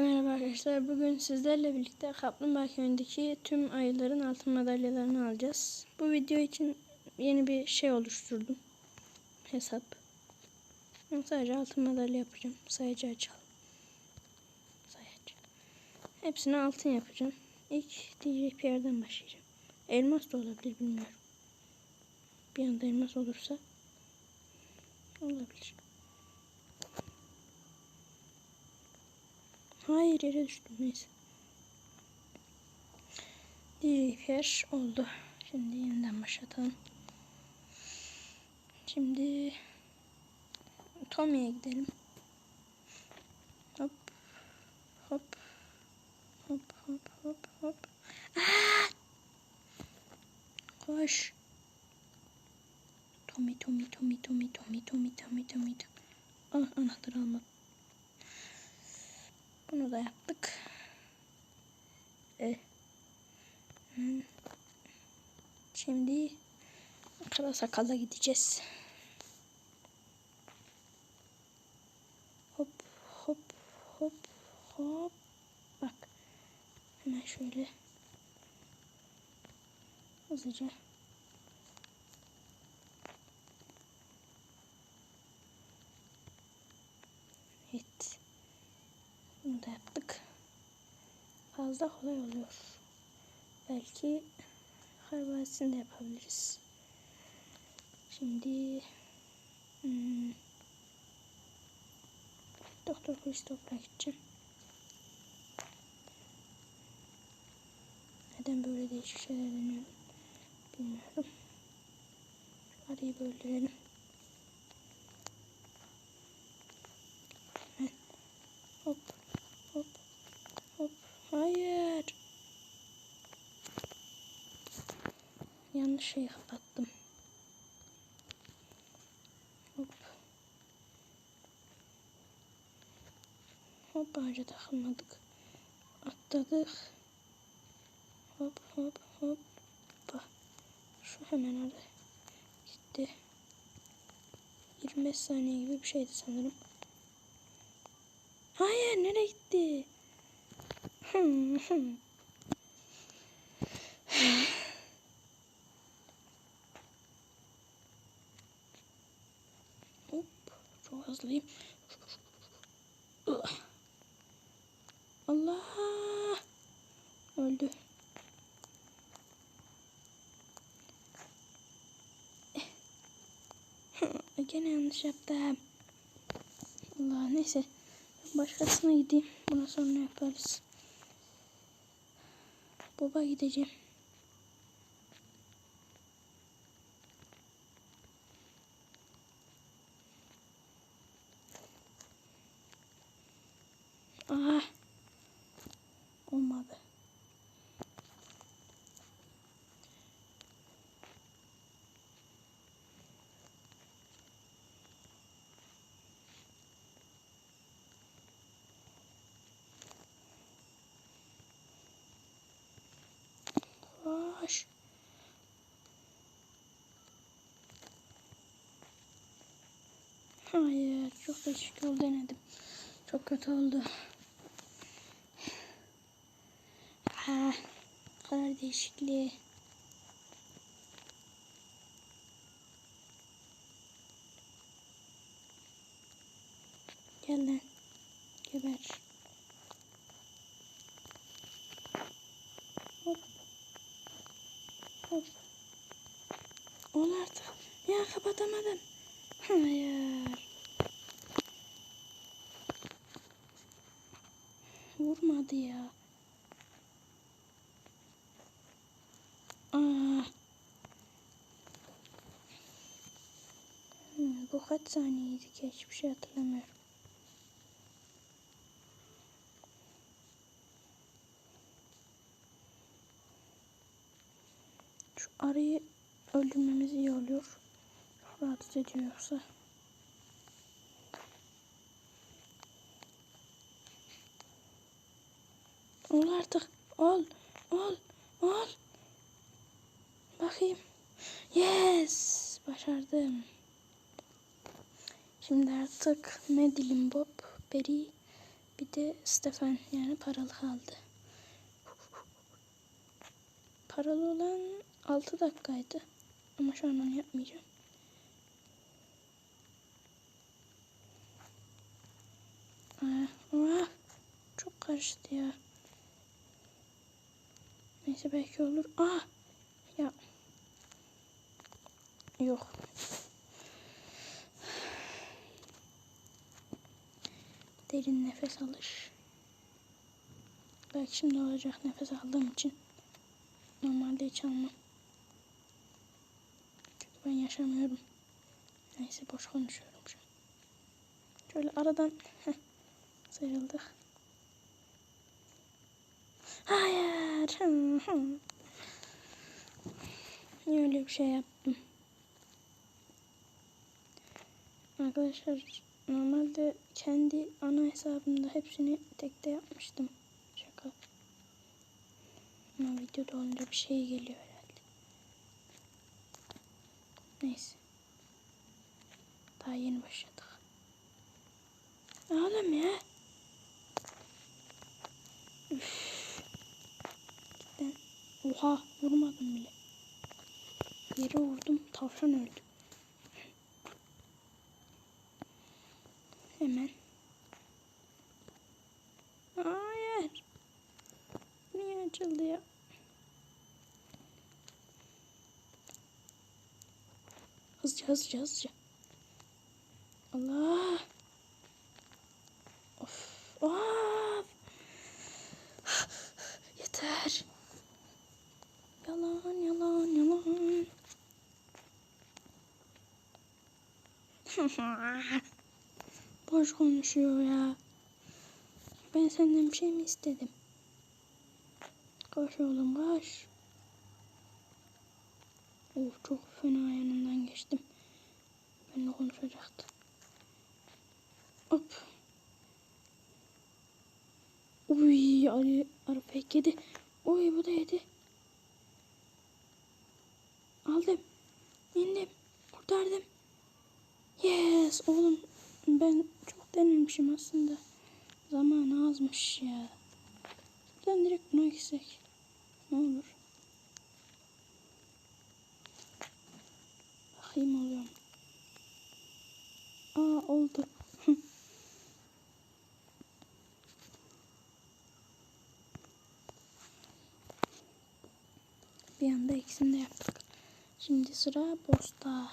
Merhaba arkadaşlar. Bugün sizlerle birlikte Kaplumbağa Köyü'ndeki tüm ayıların altın madalyalarını alacağız. Bu video için yeni bir şey oluşturdum. Hesap. Ben sadece altın madalya yapacağım. Sayacı açalım. Sayacı. Hepsini altın yapacağım. İlk DJ Pierre'den başlayacağım. Elmas da olabilir bilmiyorum. Bir anda elmas olursa olabilir. Hayır yere düştüm neyse. Diğer oldu. Şimdi yeniden başlatalım. Şimdi Tommy'ye gidelim. Hop. Hop. Hop hop hop hop. Aa! Koş. Tommy Tommy Tommy Tommy Tommy Tommy Tommy Tommy. Ah anahtarı almadım. Da yaptık. E. Hmm. Şimdi kara sakala gideceğiz. Hop hop hop hop. Bak. Hemen şöyle hızlıca Evet. Bunu da yaptık. Fazla kolay oluyor. Belki harvasını da yapabiliriz. Şimdi hmm, Doktor Christopher'a gideceğim. Neden böyle değişik şeyler deniyorum bilmiyorum. Arayı böldürelim. Hop hop hop. Hayır. Yanlış şeyi kapattım. Hop. Hop ağaca takılmadık. Atladık. Hop hop hop. Şu hemen orada. Gitti. 25 saniye gibi bir şeydi sanırım. Hayır nereye gitti? Hmm, hmm. Hop hızlıyım. Allah öldü. Gene yanlış yaptım. Allah neyse. Başkasına gideyim. Buna sonra yaparız. Baba gideceğim. Hayır, çok değişik yol denedim. Çok kötü oldu. Ha, karar değişikliği. Gel lan. Geber. Hop. Hop. Ol artık. Ya kapatamadım. Hayır. Vurmadı ya. Aa. Hmm, bu kaç saniyeydi ki hiçbir şey hatırlamıyorum. Şu arıyı öldürmemiz iyi oluyor. Rahatsız ediyor yoksa. Ol artık. Ol. Ol. Ol. Bakayım. Yes. Başardım. Şimdi artık Madeline Bob, Berry Bir de Stefan yani paralı kaldı. Paralı olan 6 dakikaydı. Ama şu an onu yapmayacağım. Aa, çok karıştı ya. Neyse belki olur. Aa, ya. Yok. Derin nefes alış. Belki şimdi olacak nefes aldığım için. Normalde hiç almam. Çünkü ben yaşamıyorum. Neyse boş konuşuyorum şu an. Şöyle aradan heh, sıyrıldık. Hayır. Niye öyle bir şey yaptım? Arkadaşlar normalde kendi ana hesabımda hepsini tekte yapmıştım. Şaka. Ama videoda olunca bir şey geliyor herhalde. Neyse. Daha yeni başladık. Oğlum ya. Üf. Cidden. Oha vurmadım bile. Yere vurdum tavşan öldü. Hemen. Hayır. Niye açıldı ya? Hızlıca hızlıca hızlıca. Allah. Of. Of. Yeter. Yalan yalan yalan. Boş konuşuyor ya. Ben senden bir şey mi istedim? Koş oğlum koş. Of çok fena yanından geçtim. Benimle konuşacaktı. Hop. Uy arı, arı pek yedi. Uy bu da yedi. Aldım. İndim. Kurtardım. Yes oğlum ben çok denemişim aslında. Zaman azmış ya. Buradan direkt buna gitsek. Ne olur. Bakayım oluyor? Aa oldu. Bir anda ikisini de yaptık. Şimdi sıra bosta.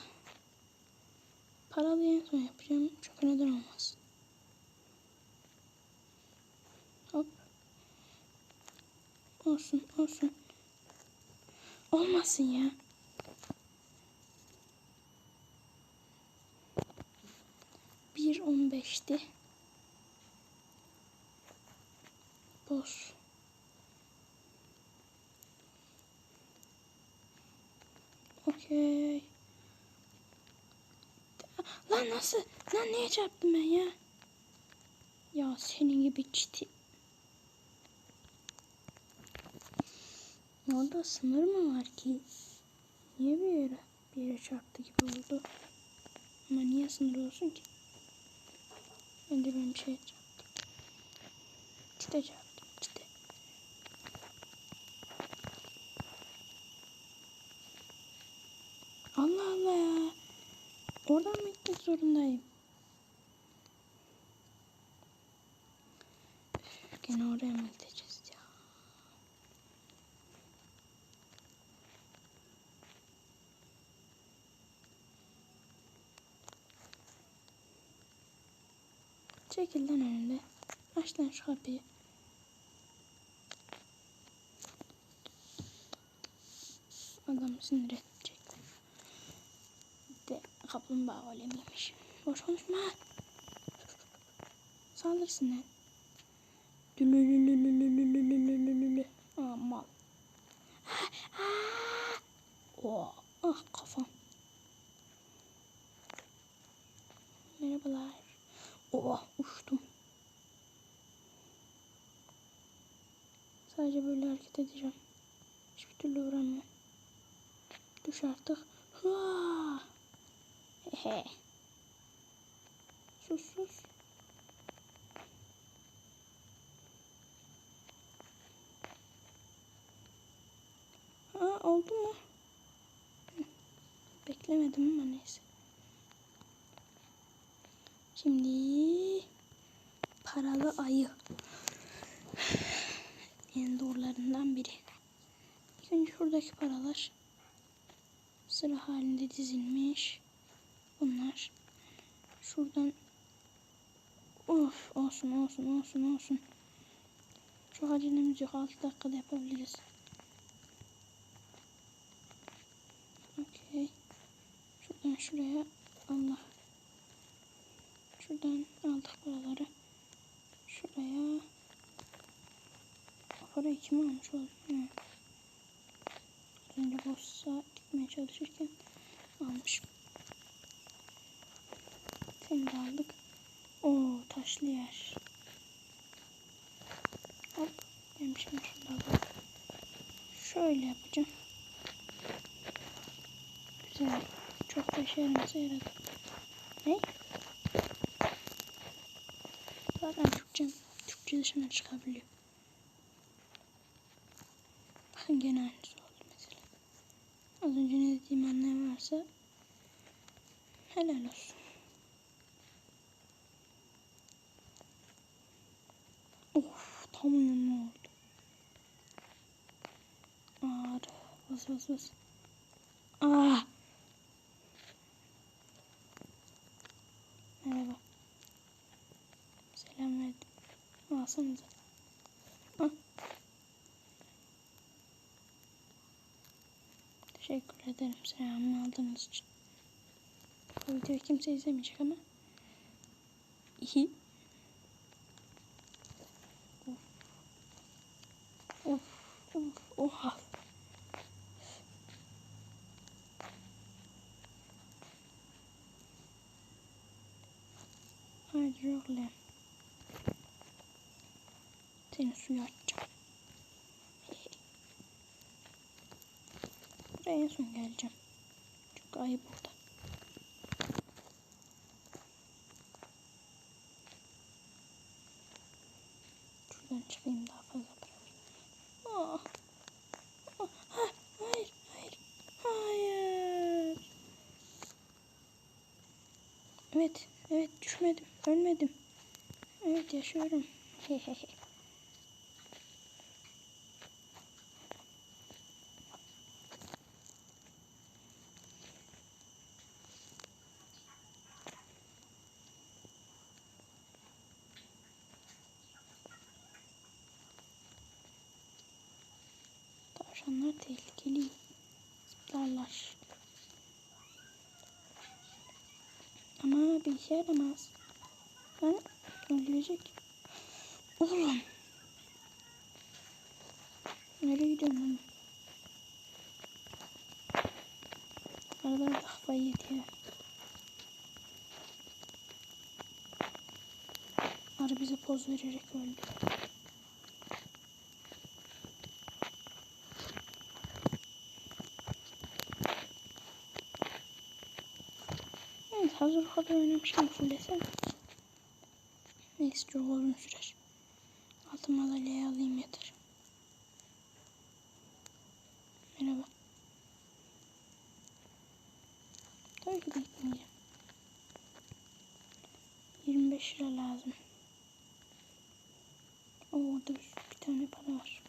Paralı en son yapacağım. Çok neden olmaz. Hop. Olsun olsun. Olmasın ya. Bir on beşti. Boş. Okey. Lan nasıl? Lan niye çarptım ben ya? Ya senin gibi çiti. Orada sınır mı var ki? Niye bir yere, bir yere çarptı gibi oldu? Ama niye sınır olsun ki? Bence ben bir şey çarptım. Çite çarptım. Çite. Allah Allah ya. Oradan mı gitmek zorundayım? Üf, Gene oraya mı gideceğiz ya? Çekil lan önünde. Aç lan şu kapıyı. Adam sinir edecek kaplumbağa golemiymiş. Boş konuşma. Saldırsın lan. Aa mal. Oh, ah kafam. Merhabalar. Oh uçtum. Sadece böyle hareket edeceğim. Hiçbir türlü uğramıyorum. Düş artık. He. Sus sus. Ha oldu mu? Beklemedim ama neyse. Şimdi paralı ayı. en doğrularından biri. Şimdi şuradaki paralar sıra halinde dizilmiş. Bunlar şuradan of olsun olsun olsun olsun. Çok acelemiz yok. 6 dakikada yapabiliriz. Okey. Şuradan şuraya Allah. Şuradan aldık paraları. Şuraya. O kim almış oldu? Önce boşsa gitmeye çalışırken almışım. Seni de aldık. Oo taşlı yer. Hop. Benim şimdi şurada bak. Şöyle yapacağım. Güzel. Çok da işe yaramasa yaradı. Ne? Zaten Türkçe, Türkçe dışına çıkabiliyor. Bakın gene aynısı oldu mesela. Az önce ne dediğimi anlayan varsa helal olsun. Tam uyumlu oldu. Ağrı. Bas bas bas. Ah. Merhaba. Selam verdim. Alsanıza. Ah. Teşekkür ederim selamımı aldığınız için. Bu videoyu kimse izlemeyecek ama. İyi. Of. Of. Of. Oha. Haydi oğlum. Seni suya atacağım. Buraya en son geleceğim. Çünkü ayı burada. Şuradan çıkayım daha fazla para var. Ah. Ah, Hayır, hayır, hayır. Evet, evet düşmedim, ölmedim. Evet yaşıyorum. Tavşanlar tehlikeli. Zıplarlar. Ama bir işe yaramaz. Ben öldürecek. Oğlum. Nereye gidiyorsun oğlum? Arada da kafayı yedi ya. Arı bize poz vererek öldü. Hazır o kadar oynamışken fullesem. Neyse çok uzun sürer. Altın madalyayı alayım yeter. Merhaba. Tabii ki bekleyeceğim. 25 lira lazım. Oo, orada bir tane para var.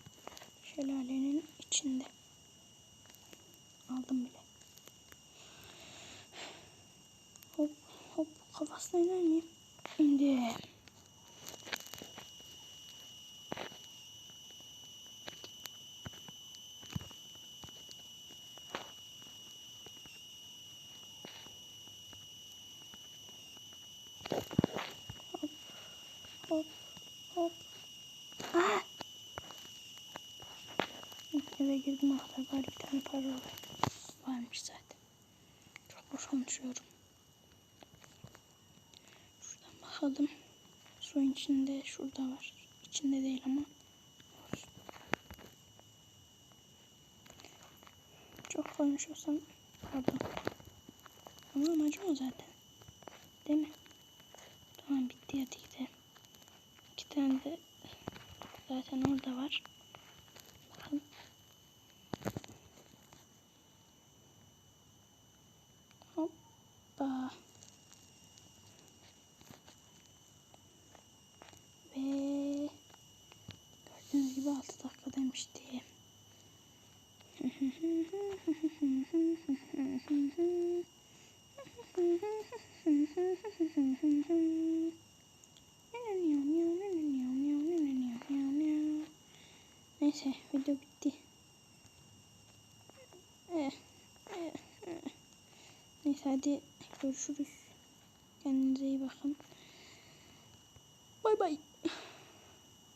Şelalenin içinde. Aldım bile. Hop hop miyim? İndim. Hop hop. Ah! Eve girdim o kadar bari bir tane para var. varmış zaten. Çok boş konuşuyorum. Bakalım. Suyun içinde şurada var. İçinde değil ama. Çok konuşuyorsam pardon. Ama amacım o zaten. Değil mi? Tamam bitti hadi gidelim. İki tane de zaten orada var. Varmış diye. Neyse video bitti. Eh, eh, eh. Neyse hadi görüşürüz.